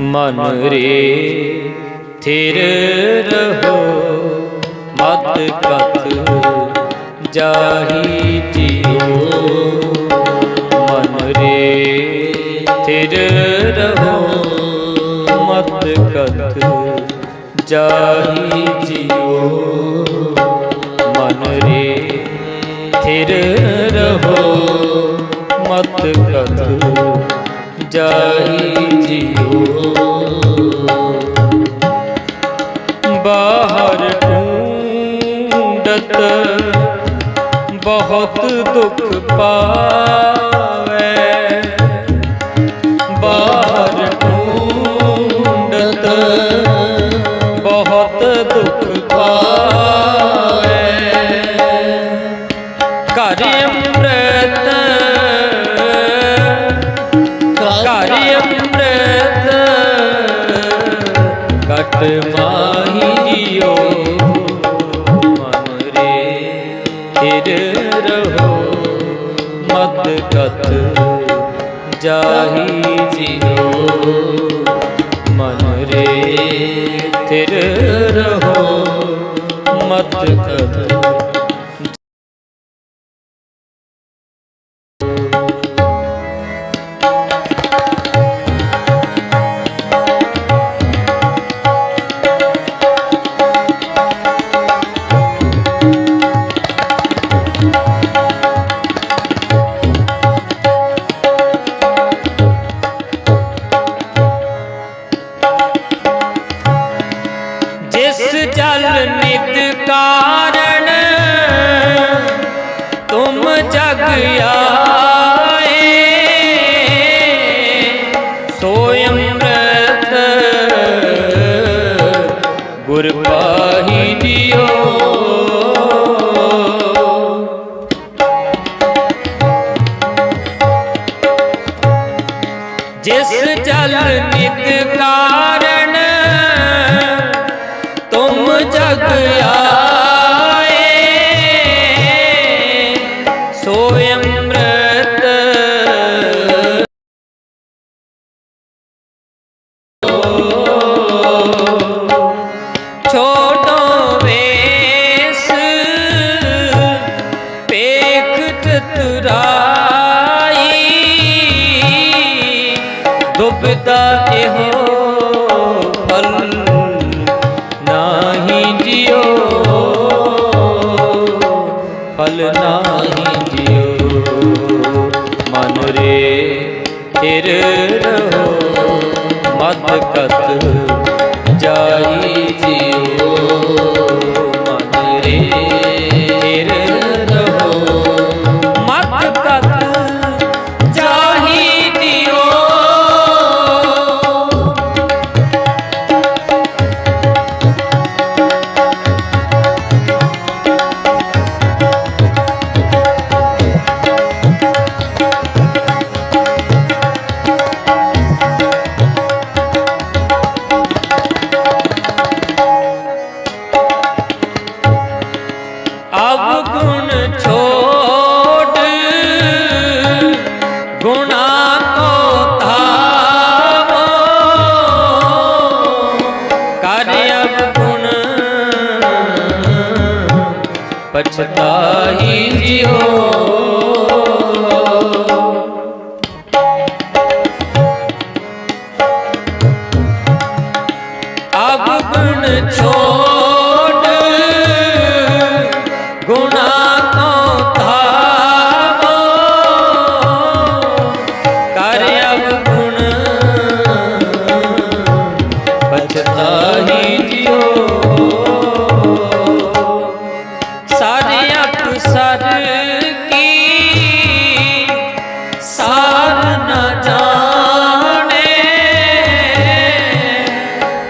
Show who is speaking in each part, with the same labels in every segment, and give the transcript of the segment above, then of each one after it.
Speaker 1: ਮਨ ਰੇ ਥਿਰ ਰਹੋ, ਮਤ ਕਤ ਜਾਹੀ ਜੀਓ ਮਨ ਰੇ ਥਿਰ ਰਹੋ, ਮਤ ਕਤ ਜਾਹੀ ਜੀਓ ਮਨ ਰੇ ਥਿਰ ਰਹੋ, ਮਤ ਕਤ ਜਾਹੀ ਜੀਓ ਬਾਹਰ ਢੂੰਡਤ ਬਹੁਤ ਦੁੱਖ ਪਾਵੇ। ਬਾਹਰ ਢੂੰਡਤ ਬਹੁਤ ਦੁੱਖ ਪਾਵੇ। ਘਰ ਅੰਮ੍ਰਿਤ ਘਰ ਅੰਮ੍ਰਿਤ ਕਟ ਮਾਹੀ ਜਾਹੀ ਜਿਓ ਮਨ ਰੇ ਥਿਰ ਰਹੋ। ਮਤ ਕਤ ਜਿਸ ਜਲ ਨਿਤ ਕਾਰਣ ਤੁਮ ਜਗ ਆਏ ਫਲ ਨਾਹੀ ਜਿਓ ਮਨ ਰੇ ਥਿਰ ਰਹੋ ਮਤ ਕਤ ਪਛਤਾਹੀ ਜਿਓ ਸਰ ਕੀ ਸਾਰ ਨ ਜਾਣੇ।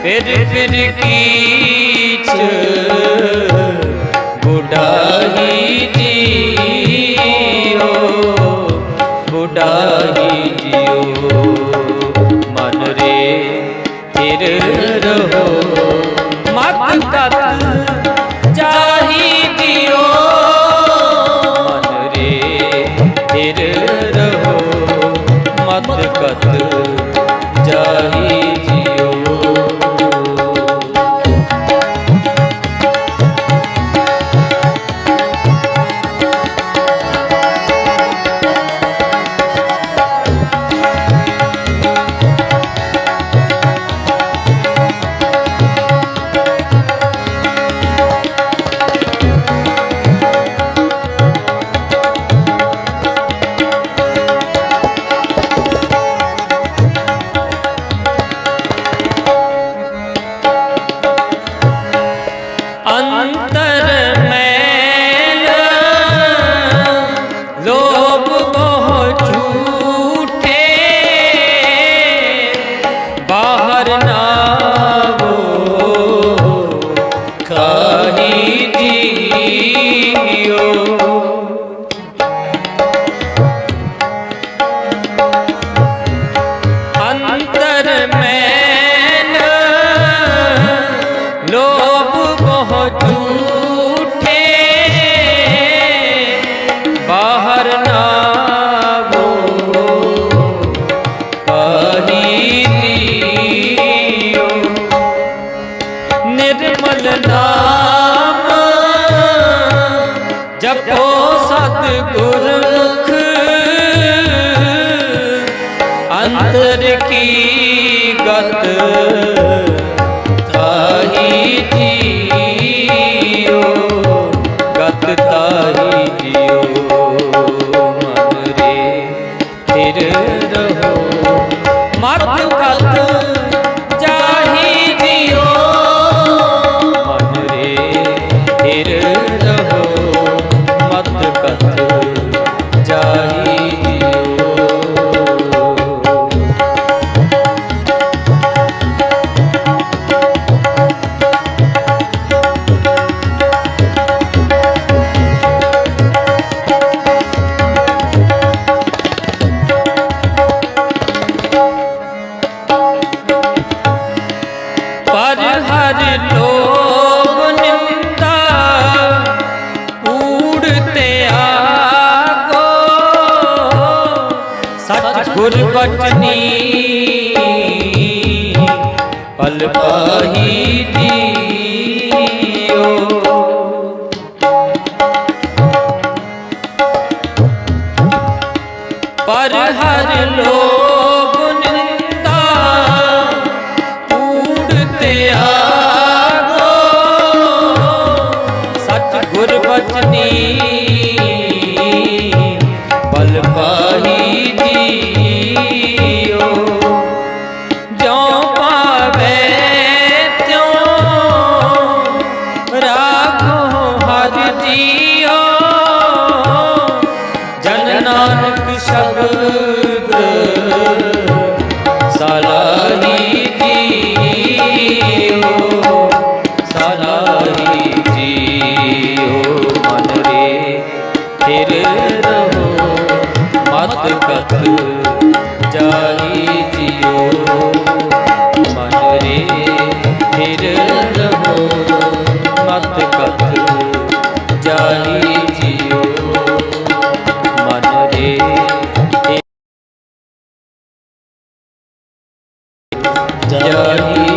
Speaker 1: ਫਿਰ ਫਿਰ ਕੀਚ ਬੁਢਾਈ ਜੀਓ ਬੁਢਾਈ ਜੀਓ। ਮਨ ਰੇ ਥਿਰ ਰਹੋ ਮਤ ਕਤ ਪਲ ਹਰ ਲੋ जाई जियो मन रे फिर रहो मत कतरो जाई जियो मन रे जाई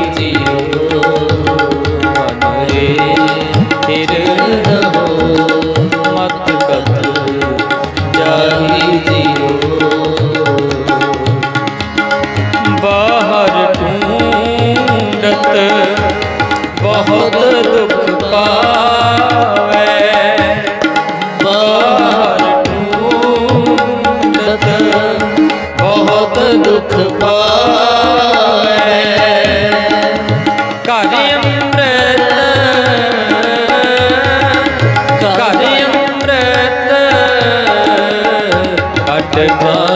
Speaker 1: 为何